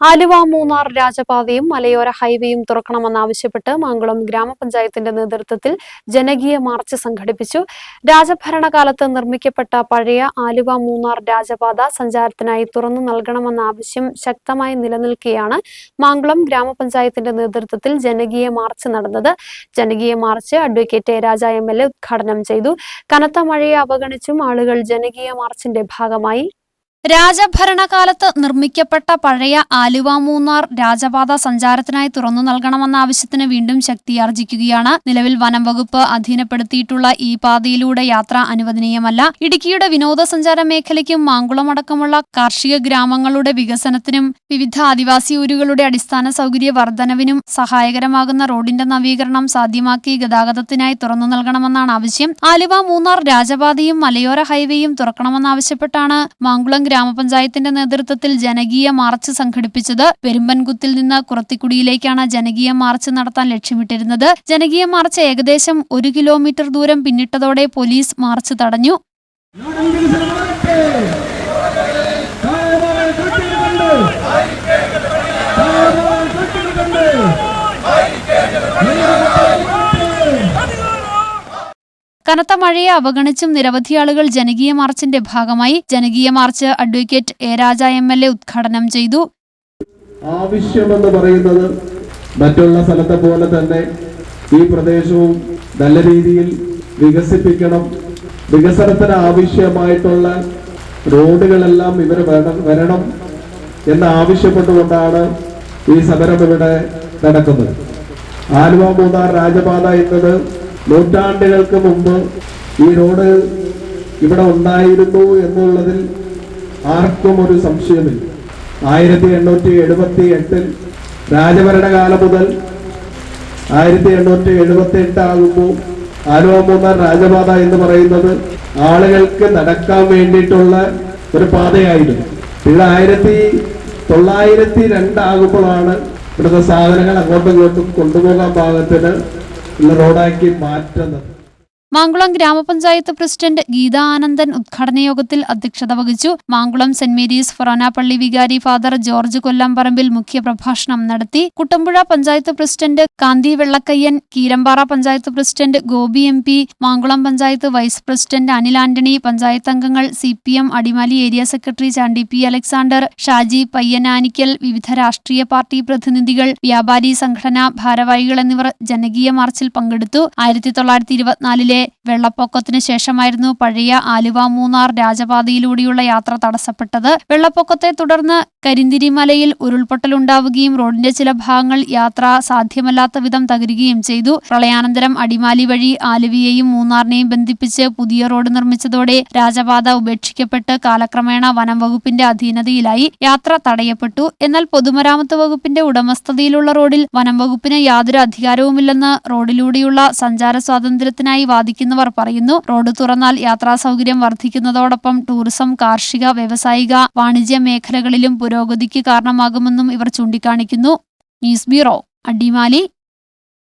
ആലുവ മൂന്നാർ രാജപാതയും മലയോര ഹൈവേയും തുറക്കണമെന്നാവശ്യപ്പെട്ട് മാങ്കുളം ഗ്രാമപഞ്ചായത്തിന്റെ നേതൃത്വത്തിൽ ജനകീയ മാർച്ച് സംഘടിപ്പിച്ചു. രാജഭരണകാലത്ത് നിർമ്മിക്കപ്പെട്ട പഴയ ആലുവ മൂന്നാർ രാജപാത സഞ്ചാരത്തിനായി തുറന്നു നൽകണമെന്ന ആവശ്യം ശക്തമായി നിലനിൽക്കെയാണ് മാങ്കുളം ഗ്രാമപഞ്ചായത്തിന്റെ നേതൃത്വത്തിൽ ജനകീയ മാർച്ച് നടന്നത്. ജനകീയ march advocate Raja M L A ഉദ്ഘാടനം ചെയ്തു. കനത്ത മഴയെ അവഗണിച്ചും ആളുകൾ ജനകീയ മാർച്ചിന്റെ ഭാഗമായി രാജഭരണകാലത്ത് നിർമ്മിക്കപ്പെട്ട പഴയ ആലുവ മൂന്നാർ രാജപാത സഞ്ചാരത്തിനായി തുറന്നു നൽകണമെന്ന ആവശ്യത്തിന് വീണ്ടും ശക്തിയാർജിക്കുകയാണ്. നിലവിൽ വനം വകുപ്പ് അധീനപ്പെടുത്തിയിട്ടുള്ള ഈ പാതയിലൂടെ യാത്ര അനുവദനീയമല്ല. ഇടുക്കിയുടെ വിനോദസഞ്ചാര മേഖലയ്ക്കും മാങ്കുളം അടക്കമുള്ള കാർഷിക ഗ്രാമങ്ങളുടെ വികസനത്തിനും വിവിധ ആദിവാസി ഊരുകളുടെ അടിസ്ഥാന സൗകര്യ വർധനവിനും സഹായകരമാകുന്ന റോഡിന്റെ നവീകരണം സാധ്യമാക്കി ഗതാഗതത്തിനായി തുറന്നു നൽകണമെന്നാണ് ആവശ്യം. ആലുവ മൂന്നാർ രാജപാതയും മലയോര ഹൈവേയും തുറക്കണമെന്നാവശ്യപ്പെട്ടാണ് മാങ്കുളം ഗ്രാമപഞ്ചായത്തിന്റെ നേതൃത്വത്തിൽ ജനകീയ മാർച്ച് സംഘടിപ്പിച്ചത് പെരുമ്പൻകുത്തിൽ നിന്ന് കുറത്തിക്കുടിയിലേക്കാണ് ജനകീയ മാർച്ച് നടത്താൻ ലക്ഷ്യമിട്ടിരുന്നത്. ജനകീയ മാർച്ച് ഏകദേശം ഒരു കിലോമീറ്റർ ദൂരം പിന്നിട്ടതോടെ പോലീസ് മാർച്ച് തടഞ്ഞു. കനത്ത മഴയെ അവഗണിച്ചും നിരവധി ആളുകൾ ജനകീയ മാർച്ചിന്റെ ഭാഗമായി ജനകീയ march advocate A Raja M L A ഉദ്ഘാടനം ചെയ്തു. ആവശ്യമെന്ന് പറയുന്നത് മറ്റുള്ള സ്ഥലത്തെ പോലെ തന്നെ ഈ പ്രദേശവും നല്ല രീതിയിൽ വികസിപ്പിക്കണം. വികസനത്തിന് ആവശ്യമായിട്ടുള്ള റോഡുകളെല്ലാം ഇവർ വരണം എന്ന് ആവശ്യപ്പെട്ടുകൊണ്ടാണ് ഈ സമരം ഇവിടെ നടക്കുന്നത്. ആലുവ മൂന്നാർ രാജപാത എന്നത് നൂറ്റാണ്ടുകൾക്ക് മുമ്പ് ഈ റോഡ് ഇവിടെ ഉണ്ടായിരുന്നു എന്നുള്ളതിൽ ആർക്കും ഒരു സംശയമില്ല. ആയിരത്തി എണ്ണൂറ്റി എഴുപത്തി എട്ടിൽ രാജഭരണകാലം മുതൽ ആയിരത്തി എണ്ണൂറ്റി എഴുപത്തി എട്ട് ആകുമ്പോൾ ആലുവ മൂന്നാർ രാജപാത എന്ന് പറയുന്നത് ആളുകൾക്ക് നടക്കാൻ വേണ്ടിയിട്ടുള്ള ഒരു പാതയായിരുന്നു. ഇവിടെ ആയിരത്തി തൊള്ളായിരത്തി രണ്ടാകുമ്പോഴാണ് ഇവിടുത്തെ സാധനങ്ങൾ അങ്ങോട്ടും ഇങ്ങോട്ടും കൊണ്ടുപോകാൻ പാകത്തിന് ഉള്ള റോഡാക്കി മാറ്റുന്നത്. മാങ്കുളം ഗ്രാമപഞ്ചായത്ത് പ്രസിഡന്റ് ഗീതാ ആനന്ദൻ ഉദ്ഘാടന യോഗത്തിൽ അധ്യക്ഷത വഹിച്ചു. മാങ്കുളം സെന്റ് മേരീസ് ഫൊറോന പള്ളി വികാരി ഫാദർ ജോർജ് കൊല്ലംപറമ്പിൽ മുഖ്യപ്രഭാഷണം നടത്തി. Kuttampuzha panchayat president Kanthi Vellakkayyan Keerampara panchayat president Gopi M P Mankulam panchayat vice president Anil Antony panchayat അംഗങ്ങൾ C P M Adimali area secretary Chandy P Alexander Shaji Payyananikkal വിവിധ രാഷ്ട്രീയ party പ്രതിനിധികൾ വ്യാപാരി സംഘടന ഭാരവാഹികൾ എന്നിവർ ജനകീയ മാർച്ചിൽ പങ്കെടുത്തു. ആയിരത്തി തൊള്ളായിരത്തി ഇരുപത്തിനാലിലെ വെള്ളപ്പൊക്കത്തിന് ശേഷമായിരുന്നു പഴയ ആലുവ മൂന്നാർ രാജപാതയിലൂടെയുള്ള യാത്ര തടസ്സപ്പെട്ടത്. വെള്ളപ്പൊക്കത്തെ തുടർന്ന് കരിന്തിരിമലയിൽ ഉരുൾപൊട്ടലുണ്ടാവുകയും റോഡിന്റെ ചില ഭാഗങ്ങൾ യാത്ര സാധ്യമല്ലാത്ത വിധം തകരുകയും ചെയ്തു. പ്രളയാനന്തരം അടിമാലി വഴി ആലുവയെയും മൂന്നാറിനെയും ബന്ധിപ്പിച്ച് പുതിയ റോഡ് നിർമ്മിച്ചതോടെ രാജപാത ഉപേക്ഷിക്കപ്പെട്ട് കാലക്രമേണ വനം വകുപ്പിന്റെ അധീനതയിലായി. യാത്ര തടയപ്പെട്ടു. എന്നാൽ പൊതുമരാമത്ത് വകുപ്പിന്റെ ഉടമസ്ഥതയിലുള്ള റോഡിൽ വനം വകുപ്പിന് യാതൊരു അധികാരവുമില്ലെന്ന് റോഡിലൂടെയുള്ള സഞ്ചാര സ്വാതന്ത്ര്യത്തിനായി വാദിക്കുന്നവർ പറയുന്നു റോഡ് തുറന്നാൽ യാത്രാ സൗകര്യം വർദ്ധിക്കുന്നതോടൊപ്പം ടൂറിസം കാർഷിക വ്യവസായിക വാണിജ്യ മേഖലകളിലും പുരോഗതിക്ക് കാരണമാകുമെന്നും ഇവർ ചൂണ്ടിക്കാണിക്കുന്നു. News bureau Adimali.